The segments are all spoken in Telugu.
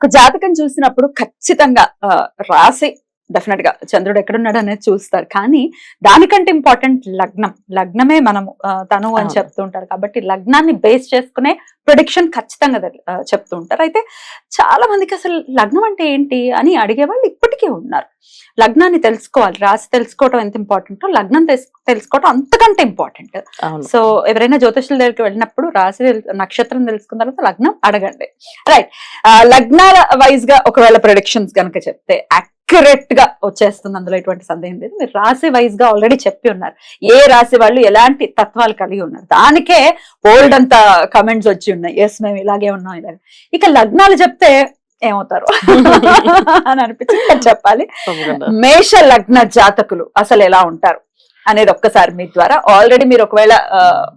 ఒక జాతకం చూసినప్పుడు ఖచ్చితంగా ఆ, రాశి డెఫినెట్గా చంద్రుడు ఎక్కడున్నాడు అనేది చూస్తారు. కానీ దానికంటే ఇంపార్టెంట్ లగ్నం. లగ్నమే మనము తను అని అవును. చెప్తూ ఉంటారు కాబట్టి లగ్నాన్ని బేస్ చేసుకునే ప్రొడిక్షన్ ఖచ్చితంగా చెప్తూ ఉంటారు అయితే చాలా మందికి అసలు లగ్నం అంటే ఏంటి అని అడిగే వాళ్ళు ఇప్పటికీ ఉన్నారు. లగ్నాన్ని తెలుసుకోవాలి. రాశి తెలుసుకోవటం ఎంత ఇంపార్టెంటో లగ్నం తెలుసు- తెలుసుకోవటం అంతకంటే ఇంపార్టెంట్ సో ఎవరైనా జ్యోతిషుల దగ్గరికి వెళ్ళినప్పుడు రాశి తెలు- నక్షత్రం తెలుసుకున్న తర్వాత లగ్నం అడగండి. రైట్ లగ్నాల వైజ్గా ఒకవేళ ప్రొడిక్షన్స్ కనుక చెప్తే అక్యురేట్గా వచ్చేస్తుంది అందులో ఎటువంటి సందేహం లేదు. మీరు రాశి వైజ్గా ఆల్రెడీ చెప్పి ఉన్నారు. ఏ రాశి వాళ్ళు ఎలాంటి తత్వాలు కలిగి ఉన్నారు? దానికే ఓల్డ్ అంత కమెంట్స్ వచ్చి ఉన్నాయి. ఎస్ మేము ఇలాగే ఉన్నాం ఇలాగే. ఇక లగ్నాలు చెప్తే ఏమవుతారు? అని అనిపించింది చెప్పాలి. మేష లగ్న జాతకులు అసలు ఎలా ఉంటారు? అనేది ఒక్కసారి మీ ద్వారా. ఆల్రెడీ మీరు ఒకవేళ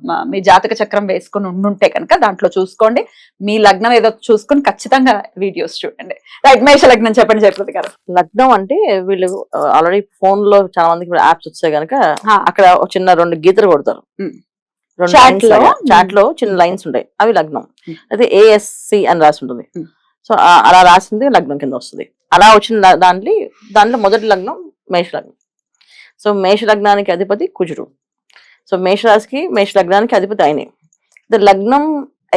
మ- జాతక చక్రం వేసుకుని ఉండుంటే కనుక దాంట్లో చూసుకోండి. మీ లగ్నం ఏదో చూసుకుని ఖచ్చితంగా వీడియోస్ చూడండి. రైట్ మేష లగ్నం చెప్పండి జయప్రతి గారు. లగ్నం అంటే వీళ్ళు ఆల్రెడీ ఫోన్లో చాలా మందికి యాప్స్ వచ్చాయి కనుక. అక్కడ ఒక చిన్న రెండు గీతలు కొడతారు. lines లో? Chat లో చిన్న లైన్స్ ఉంటాయి. అవి లగ్నం. అయితే ఏఎస్సి అని రాసి ఉంటుంది. సో అలా రాసింది లగ్నం కింద వస్తుంది. అలా వచ్చిన దాంట్లో దాంట్లో మొదటి లగ్నం మేష లగ్నం. సో మేష లగ్నానికి అధిపతి కుజుడు. సో మేషరాశికి మేష లగ్నానికి అధిపతి ఆయనే. లగ్నం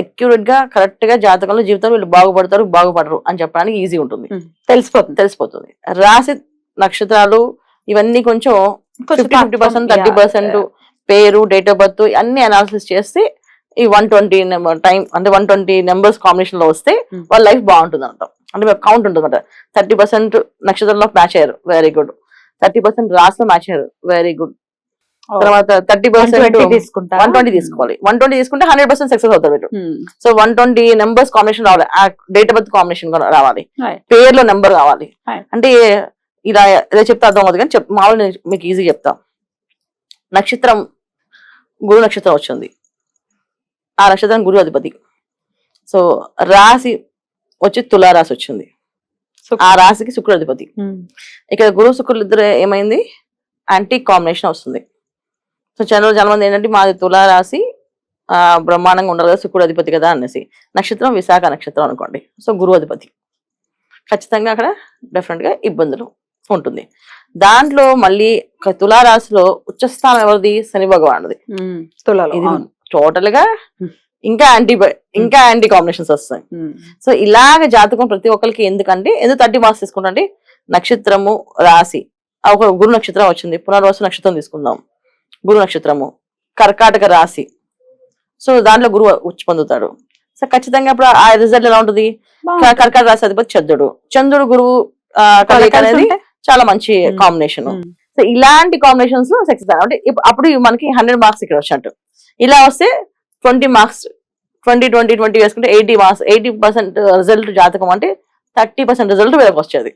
అక్యురేట్గా కరెక్ట్గా జాతకంలో జీవితంలో వీళ్ళు బాగుపడతారు బాగుపడరు అని చెప్పడానికి ఈజీ ఉంటుంది. తెలిసిపోతుంది. తెలిసిపోతుంది. రాశి నక్షత్రాలు ఇవన్నీ కొంచెం fifty fifty percent thirty percent పేరు డేట్ ఆఫ్ బర్త్ అన్ని అనాలిసిస్ చేస్తే ఈ వన్ ట్వంటీ టైం అంటే వన్ ట్వంటీ నెంబర్స్ కాంబినేషన్లో వస్తే. వాళ్ళ లైఫ్ బాగుంటుంది అంటాం అంటే కౌంట్ ఉంటుంది అనమాట థర్టీ పర్సెంట్ నక్షత్రంలో మ్యాచ్ అయ్యారు. వెరీ గుడ్ థర్టీ పర్సెంట్ రాశిలో మ్యాచ్ వెరీ గుడ్ తర్వాత థర్టీ పర్సెంట్ తీసుకుంటా వన్ ట్వంటీ తీసుకోవాలి. వన్ ట్వంటీ తీసుకుంటే హండ్రెడ్ పర్సెంట్ సక్సెస్ అవుతారు మీరు. So one twenty numbers combination రావాలి. డేట్ ఆఫ్ బర్త్ కాంబినేషన్ రావాలి. పేర్లో నెంబర్ కావాలి. అంటే ఇలా ఇలా చెప్తే అర్థం అవుతుంది కానీ మామూలు మీకు ఈజీ చెప్తా. నక్షత్రం గురు నక్షత్రం వచ్చింది. ఆ నక్షత్రం గురు అధిపతి. సో రాశి వచ్చి తులారాశి వచ్చింది. ఆ రాశికి శుక్రుడు అధిపతి ఇక్కడ గురు శుక్రులు ఇద్దరు ఏమైంది? యాంటీ కాంబినేషన్ వస్తుంది. సో చంద్రుడు చాలా మంది ఏంటంటే మాది తులా రాశి ఆ బ్రహ్మాండంగా ఉండాలి కదా శుక్రుడు అధిపతి కదా అనేసి. నక్షత్రం విశాఖ నక్షత్రం అనుకోండి. సో గురువు అధిపతి. ఖచ్చితంగా అక్కడ డెఫినెట్గా ఇబ్బందులు ఉంటుంది. దాంట్లో మళ్ళీ ఒక తులా రాశిలో ఉచ్చస్థానం ఎవరిది? శని భగవానుది. తులలో ఇది. టోటల్గా. ఇంకా యాంటీ ఇంకా యాంటీ కాంబినేషన్స్ వస్తాయి. సో ఇలాగ జాతకం ప్రతి ఒక్కరికి ఎందుకంటే ఎందుకు థర్టీ మార్క్స్ తీసుకుంటే నక్షత్రము రాశి ఒక గురు నక్షత్రం వచ్చింది. పునర్వసు నక్షత్రం తీసుకుందాం. గురు నక్షత్రము కర్కాటక రాశి. సో దాంట్లో గురువు ఉచ్చి పొందుతాడు. సో ఖచ్చితంగా ఇప్పుడు ఆ రిజల్ట్ ఎలా ఉంటుంది? కర్కాటక రాశి అధిపతి చంద్రుడు. చంద్రుడు గురువు కలయిక అనేది? చాలా మంచి Hmm. Combination um. సో ఇలాంటి కాంబినేషన్స్ సక్సెస్ అంటే అప్పుడు మనకి హండ్రెడ్ మార్క్స్ ఇక్కడ వచ్చినట్టు. ఇలా వస్తే twenty marks twenty twenty twenty వేసుకుంటే eighty marks eighty percent result జాతకం అంటే థర్టీ పర్సెంట్ రిజల్ట్ వీళ్ళకి వచ్చేది.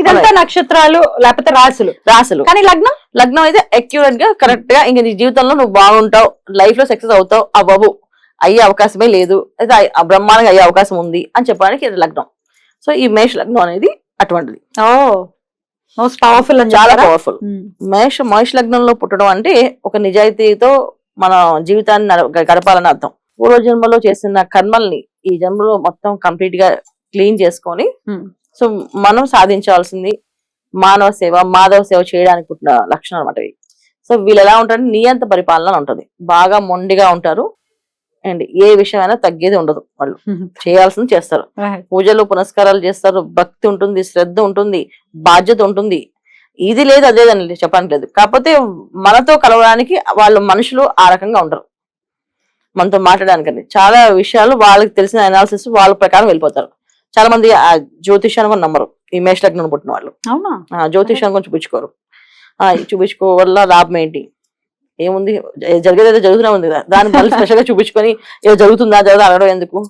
ఇదంతా నక్షత్రాలు లేకపోతే రాసులు రాసులు కానీ లగ్నం? లగ్నం అయితే అక్యురేట్గా కరెక్ట్గా ఇంకా నీ జీవితంలో నువ్వు బాగుంటావు లైఫ్లో సక్సెస్ అవుతావు అవ్వవు అయ్యే అవకాశమే లేదు అయితే బ్రహ్మాండంగా అయ్యే అవకాశం ఉంది అని చెప్పడానికి ఇది లగ్నం. సో ఈ మేష లగ్నం అనేది అటువంటిది. ఓ మోస్ట్ పవర్ఫుల్ చాలా పవర్ఫుల్ మేష మేష లగ్నంలో పుట్టడం అంటే ఒక నిజాయితీతో మన జీవితాన్ని గడపాలని అర్థం. పూర్వ జన్మలో చేసిన కర్మల్ని ఈ జన్మలో మొత్తం కంప్లీట్గా క్లీన్ చేసుకొని. సో మనం సాధించాల్సింది మానవ సేవ మాధవ సేవ చేయడానికి పుట్టిన లక్షణం అనమాట ఇవి సో వీళ్ళు ఎలా ఉంటారంటే నియంత పరిపాలన ఉంటుంది. బాగా మొండిగా ఉంటారు. అండ్ ఏ విషయమైనా తగ్గేది ఉండదు వాళ్ళు. చేయాల్సింది చేస్తారు. పూజలు పునస్కారాలు చేస్తారు. భక్తి ఉంటుంది శ్రద్ధ ఉంటుంది బాధ్యత ఉంటుంది. ఇది లేదు అదే అని చెప్పడానికి లేదు. కాకపోతే మనతో కలవడానికి వాళ్ళు మనుషులు ఆ రకంగా ఉండరు. మనతో మాట్లాడడానికండి చాలా విషయాలు వాళ్ళకి తెలిసిన అనాలిసిస్ వాళ్ళ ప్రకారం వెళ్ళిపోతారు. చాలా మంది ఆ జ్యోతిష్యాన్ని కూడా నమ్మరు. ఈ మేష లగ్నం పుట్టిన వాళ్ళు. అవునా? జ్యోతిష్యాన్ని కొంచెం చూపించుకోరు. చూపించుకో వల్ల లాభం ఏంటి? ఏముంది? జ- జరిగేది ఏదో జరుగుతూనే ఉంది కదా. దాన్ని మళ్ళీ స్పెషల్గా చూపించుకొని ఏదో జరుగుతుందా జరుగుతుందా అనడం ఎందుకు?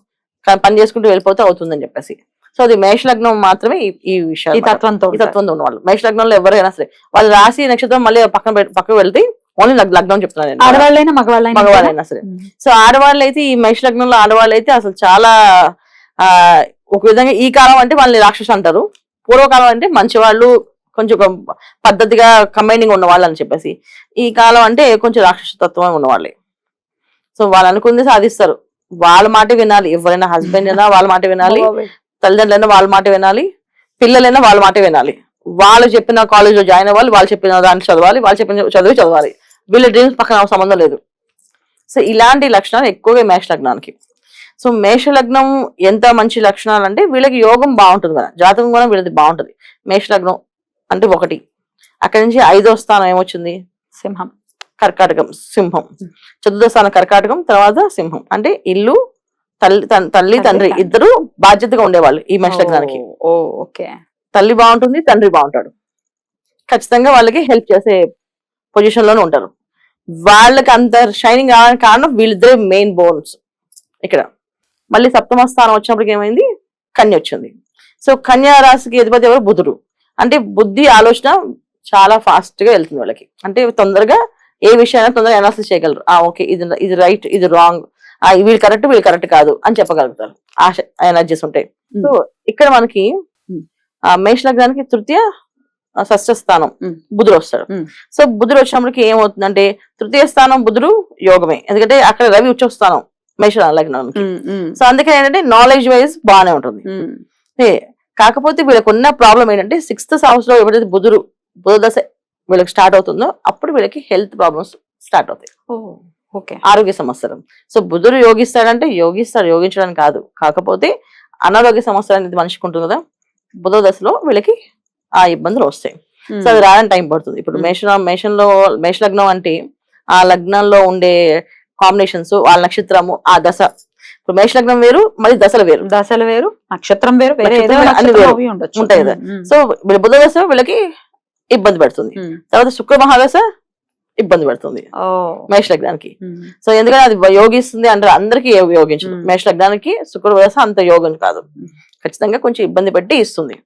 కా- పని చేసుకుంటూ వెళ్ళిపోతే అవుతుందని చెప్పేసి. సో అది మేష లగ్నం మాత్రమే ఈ- విషయాలు ఈ తత్వంతో ఈ తత్వంతో ఉన్నవాళ్ళు. మేష లగ్నంలో ఎవరైనా సరే వాళ్ళు రాసి నక్షత్రం మళ్ళీ పక్కన పక్కకు వెళ్తే ఓన్లీ లగ్నం చెప్తున్నాను నేను. ఆడవాళ్ళైనా మగవాళ్ళైనా మగవాళ్ళైనా సరే. సో ఆడవాళ్ళు అయితే ఈ మేష లగ్నంలో ఆడవాళ్ళు అయితే అసలు చాలా ఆ ఒక విధంగా ఈ కాలం అంటే వాళ్ళని రాక్షసు అంటారు. పూర్వకాలం అంటే మంచి వాళ్ళు కొంచెం పద్ధతిగా కంబైనింగ్ ఉన్న వాళ్ళు అని చెప్పేసి. ఈ కాలం అంటే కొంచెం రాక్షస తత్వం ఉన్నవాళ్ళే. సో వాళ్ళు అనుకుంది సాధిస్తారు. వాళ్ళ మాట వినాలి. ఎవరైనా హస్బెండ్ అయినా వాళ్ళ మాట వినాలి. తల్లిదండ్రులైనా వాళ్ళ మాట వినాలి పిల్లలైనా వాళ్ళ మాట వినాలి. వాళ్ళు చెప్పిన కాలేజ్లో జాయిన్ అవ్వాలి వాళ్ళు చెప్పిన దాంట్లో చదవాలి వాళ్ళు చెప్పిన చదువు చదవాలి. వీళ్ళ డ్రీమ్స్ పక్కన సంబంధం లేదు. సో ఇలాంటి లక్షణాలు ఎక్కువగా మేష లగ్నానికి. సో మేష లగ్నం ఎంత మంచి లక్షణాలు అంటే వీళ్ళకి యోగం బాగుంటుంది కదా. జాతకం కూడా వీళ్ళది బాగుంటుంది. మేష లగ్నం అంటే ఒకటి. అక్కడి నుంచి ఐదో స్థానం ఏమొచ్చింది? సింహం. కర్కాటకం సింహం. చతుర్థ స్థానం కర్కాటకం తర్వాత సింహం. అంటే ఇల్లు తల్లి తల్లి తండ్రి. ఇద్దరు బాధ్యతగా ఉండేవాళ్ళు ఈ ఓ ఓకే. తల్లి బాగుంటుంది తండ్రి బాగుంటాడు. ఖచ్చితంగా వాళ్ళకి హెల్ప్ చేసే పొజిషన్లోనే ఉంటారు. వాళ్ళకి అంత షైనింగ్ కావడానికి కారణం వీళ్ళిద్దరే మెయిన్ బోన్స్ ఇక్కడ. మళ్ళీ సప్తమ స్థానం వచ్చినప్పటికి ఏమైంది? కన్య వచ్చింది. సో కన్యా రాశికి అధిపతి ఎవరు? బుధుడు. అంటే బుద్ధి ఆలోచన చాలా ఫాస్ట్గా వెళ్తుంది వాళ్ళకి. అంటే తొందరగా ఏ విషయాన్ని తొందరగా అనాలిసిస్ చేయగలరు. ఆ ఓకే ఇది ఇది రైట్ ఇది రాంగ్ వీళ్ళు కరెక్ట్ వీళ్ళు కరెక్ట్ కాదు అని చెప్పగలుగుతారు. ఆశ ఎనర్జీస్ ఉంటాయి సో ఇక్కడ మనకి మేష లగ్నానికి తృతీయ ఆ, షష్ఠ స్థానం. బుధుడు వస్తాడు. సో బుధుడు వచ్చినప్పటికి ఏమవుతుందంటే తృతీయ స్థానం బుధుడు యోగమే. ఎందుకంటే అక్కడ రవి ఉచ్చ స్థానం మేష లగ్నానికి. సో అందుకని ఏంటంటే నాలెడ్జ్ వైజ్ బాగానే ఉంటుంది. కాకపోతే వీళ్ళకి ఉన్న ప్రాబ్లం ఏంటంటే సిక్స్త్ హౌస్లో ఎప్పుడైతే బుధుడు బుధ దశ వీళ్ళకి స్టార్ట్ అవుతుందో అప్పుడు వీళ్ళకి హెల్త్ ప్రాబ్లమ్స్ స్టార్ట్ అవుతాయి. ఆరోగ్య సమస్యలు. సో బుధుడు యోగిస్తాడంటే యోగిస్తాడు యోగించడానికి కాదు. కాకపోతే అనారోగ్య సమస్యలు అనేది మనిషికి ఉంటుంది కదా. బుధ దశలో వీళ్ళకి ఆ ఇబ్బందులు వస్తాయి. సో అది రావడానికి టైం పడుతుంది. ఇప్పుడు. మేష మేషంలో మేష లగ్నం అంటే ఆ లగ్నంలో ఉండే కాంబినేషన్స్ వాళ్ళ నక్షత్రము ఆ దశ. ఇప్పుడు మేష లగ్నం వేరు మరి దశలు వేరు. దశలు వేరు నక్షత్రం వేరు అన్ని వేరు. ఉంటాయి కదా. సో బుధ దశ వీళ్ళకి ఇబ్బంది పెడుతుంది. తర్వాత శుక్ర మహాదశ ఇబ్బంది పెడుతుంది. మేష లగ్నానికి. సో ఎందుకంటే అది యోగిస్తుంది అంటారు అందరికీ యోగించదు. మేష లగ్నానికి శుక్ర దశ అంత యోగం కాదు. ఖచ్చితంగా కొంచెం ఇబ్బంది పెట్టి ఇస్తుంది.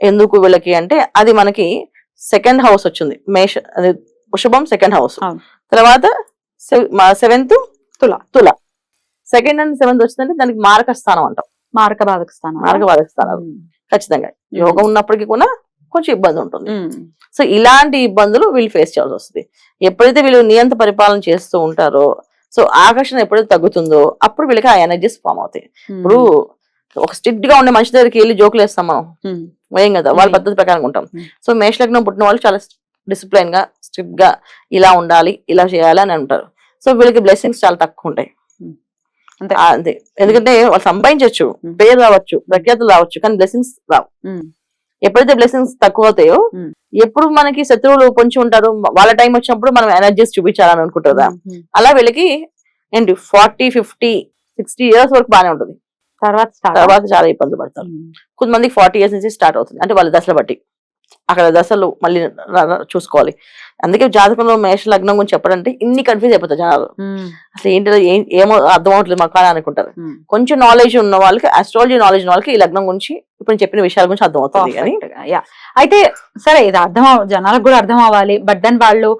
ఎందుకు వీళ్ళకి అంటే అది మనకి సెకండ్ హౌస్ వచ్చింది. మేష అది వృషభం సెకండ్ హౌస్. తర్వాత సెవెంత్ తుల. తుల. సెకండ్ అండ్ సెవెంత్ వచ్చిందంటే దానికి మారక స్థానం అంటాం. మారక బాధక స్థానం. మారక బాధక స్థానాలు ఉమ్, ఖచ్చితంగా. యోగం ఉన్నప్పటికీ కూడా కొంచెం ఇబ్బంది ఉంటుంది. సో ఇలాంటి ఇబ్బందులు వీళ్ళు ఫేస్ చేయాల్సి వస్తుంది. ఎప్పుడైతే వీళ్ళు నియంత పరిపాలన చేస్తూ ఉంటారో సో ఆకర్షణ ఎప్పుడైతే తగ్గుతుందో అప్పుడు వీళ్ళకి ఆ ఎనర్జీస్ ఫామ్ అవుతాయి. ఇప్పుడు ఒక స్ట్రిక్ట్గా ఉండే మనిషి దగ్గరికి వెళ్ళి జోకులు వేస్తాం మనం. వేయం కదా వాళ్ళ. పద్ధతి ప్రకారం ఉంటాం. సో మేష లగ్నం పుట్టిన వాళ్ళు చాలా డిసిప్లైన్గా స్ట్రిక్ట్గా ఇలా ఉండాలి ఇలా చేయాలి అని అంటారు. సో వీళ్ళకి బ్లెస్సింగ్స్ చాలా తక్కువ ఉంటాయి. అంతే. ఎందుకంటే వాళ్ళు సంపాదించవచ్చు. పేరు రావచ్చు ప్రఖ్యాతులు రావచ్చు కానీ బ్లెస్సింగ్స్ రావు. ఎప్పుడైతే బ్లెస్సింగ్స్ తక్కువ అవుతాయో. ఎప్పుడు మనకి శత్రువులు పొంచి ఉంటారు వాళ్ళ టైం వచ్చినప్పుడు మనం ఎనర్జీస్ చూపించాలని అనుకుంటారా అలా వీళ్ళకి ఏంటి ఫార్టీ ఫిఫ్టీ సిక్స్టీ ఇయర్స్ వరకు బాగానే ఉంటుంది. తర్వాత తర్వాత చాలా ఇబ్బందులు పడతారు. కొంతమందికి ఫార్టీ ఇయర్స్ నుంచి స్టార్ట్ అవుతుంది. అంటే వాళ్ళ దశలు బట్టి. అక్కడ దశలు మళ్ళీ చూసుకోవాలి. అందుకే జాతకంలో మేష లగ్నం గురించి చెప్పడంటే ఇన్ని కన్ఫ్యూజ్ అయిపోతారు జనాలు. అసలు ఏంటి ఏమో అర్థం అవట్లేదు మాకు అని అనుకుంటారు. కొంచెం నాలెడ్జ్ ఉన్న వాళ్ళకి అస్ట్రాలజీ నాలెడ్జ్ ఉన్న వాళ్ళకి ఈ లగ్నం గురించి ఇప్పుడు చెప్పిన విషయాల గురించి అర్థం అవుతుంది కానీ అయితే సరే ఇది అర్థం జనాలకు కూడా అర్థం అవ్వాలి. బట్ దెన్ వాళ్ళు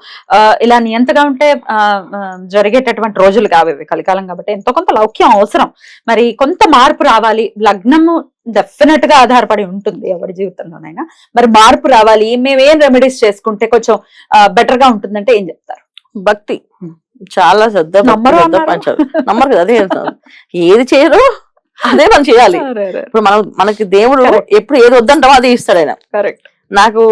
ఇలా నియంతగా ఉంటే జరిగేటటువంటి రోజులు కావు కలికాలం కాబట్టి ఎంతో కొంత లౌక్యం అవసరం. మరి కొంత మార్పు రావాలి. లగ్నము డెఫినెట్గా ఆధారపడి ఉంటుంది ఎవరి జీవితంలోనైనా. మరి మార్పు రావాలి మేము ఏం రెమెడీస్ చేసుకుంటే కొంచెం బెటర్గా ఉంటుందంటే ఏం చెప్తారు? భక్తి. చాలా శ్రద్ధ నమ్మరు నమ్మరు కదా అదే. ఏది చేయరు అదే మనం చేయాలి. ఇప్పుడు మనం మనకి దేవుడు. ఎప్పుడు ఏది వద్దంటామో అదే ఇస్తాడు ఆయన. కరెక్ట్ నాకు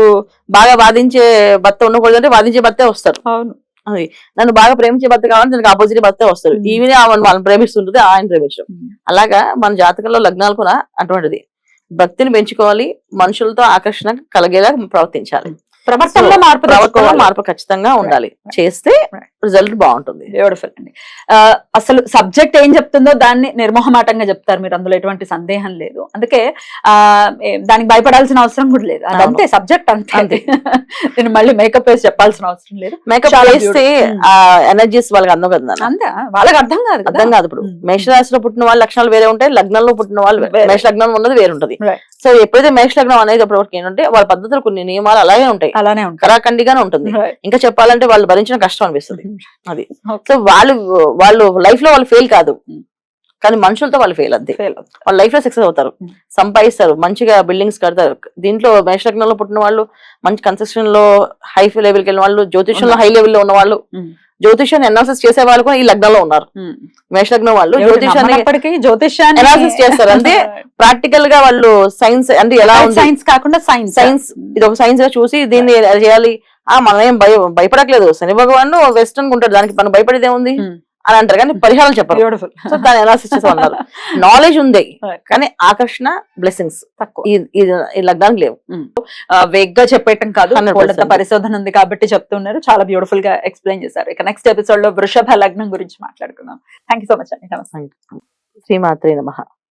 బాగా బాధించే భర్త ఉండకూడదు అంటే బాధించే భర్తే వస్తారు అవును. అది. నన్ను బాగా ప్రేమించే భర్త కావాలంటే దానికి ఆపోజిట్ భర్తే వస్తారు Hmm. ఈవినే ఆమెను వాళ్ళని ప్రేమిస్తుంటుంది ఆయన ప్రేమించడం. అలాగా మన జాతకంలో లగ్నాలు కూడా అటువంటిది. భక్తిని పెంచుకోవాలి మనుషులతో ఆకర్షణ కలిగేలా ప్రవర్తించాలి. ప్రవర్తనలో మార్పు ప్రవర్తన మార్పు ఖచ్చితంగా ఉండాలి. చేస్తే. రిజల్ట్ బాగుంటుంది బ్యూటిఫుల్ అండి అసలు సబ్జెక్ట్ ఏం చెప్తుందో దాన్ని నిర్మోహమాటంగా చెప్తారు మీరు అందులో ఎటువంటి సందేహం లేదు అందుకే దానికి భయపడాల్సిన అవసరం కూడా లేదు. అంతే సబ్జెక్ట్ అంతే అంతే. నేను మళ్ళీ మేకప్ వేసి చెప్పాల్సిన అవసరం లేదు మేకప్. ఆ ఎనర్జీస్ వాళ్ళకి అందం కదా. అంతే వాళ్ళకి అర్థం కాదు అర్థం కాదు ఇప్పుడు. మేషరాశిలో పుట్టిన వాళ్ళ లక్షణాలు వేరే ఉంటాయి లగ్నంలో పుట్టిన వాళ్ళు. మేష లగ్నం ఉన్నది వేరే ఉంటది Right. సో ఎప్పుడైతే మేష లగ్నం అనేది అప్పటివరకు ఏంటంటే వాళ్ళ పద్ధతులు కొన్ని నియమాలు అలాగే ఉంటాయి అలానే ఉంటారు కరాఖండిగానే ఉంటుంది. ఇంకా చెప్పాలంటే వాళ్ళు భరించిన కష్టం అనిపిస్తుంది అది. సో వాళ్ళు వాళ్ళు లైఫ్లో వాళ్ళు ఫెయిల్ కాదు Mm. కానీ మనుషులతో వాళ్ళు ఫెయిల్ అంతే. వాళ్ళ లైఫ్లో సక్సెస్ అవుతారు Mm. సంపాదిస్తారు మంచిగా బిల్డింగ్స్ కడతారు దీంట్లో మేషలగ్నంలో పుట్టిన వాళ్ళు మంచి కన్స్ట్రక్షన్లో హై లెవెల్కి వెళ్ళిన వాళ్ళు జ్యోతిషంలో హై లెవెల్లో ఉన్న వాళ్ళు Mm. జ్యోతిషాన్ని అనాలిసిస్ చేసే వాళ్ళు కూడా ఈ లగ్నంలో ఉన్నారు. మేషలగ్నం వాళ్ళు జ్యోతిషాన్ని జ్యోతిష్యాన్ని Analysis చేస్తారు. అంటే ప్రాక్టికల్గా వాళ్ళు సైన్స్ అంటే ఎలా సైన్స్ కాకుండా సైన్స్ సైన్స్ ఇది ఒక సైన్స్గా చూసి దీన్ని చేయాలి ఆ మనం ఏం భయ భయపడట్లేదు. శని భగవాన్ వెస్టర్న్ ఉంటాడు దానికి మనం భయపడేది Mm. అని అంటారు. కానీ పరిహారం చెప్పరు. సో దాన్ని చేసి అన్నారు. నాలెడ్జ్ ఉంది. కానీ ఆకర్షణ బ్లెస్సింగ్స్ తక్కువ. ఈ లగ్నానికి లేవు. వేగ్గా చెప్పేయటం కాదు. 100%. బోల్డంత పరిశోధన ఉంది కాబట్టి చెప్తున్నారు. చాలా బ్యూటిఫుల్గా ఎక్స్ప్లెయిన్ చేశారు. ఇక నెక్స్ట్ ఎపిసోడ్లో వృషభ లగ్నం గురించి మాట్లాడుకుందాం. థ్యాంక్ సో మచ్ అండి. నమస్తే. శ్రీమాత్రే నమ.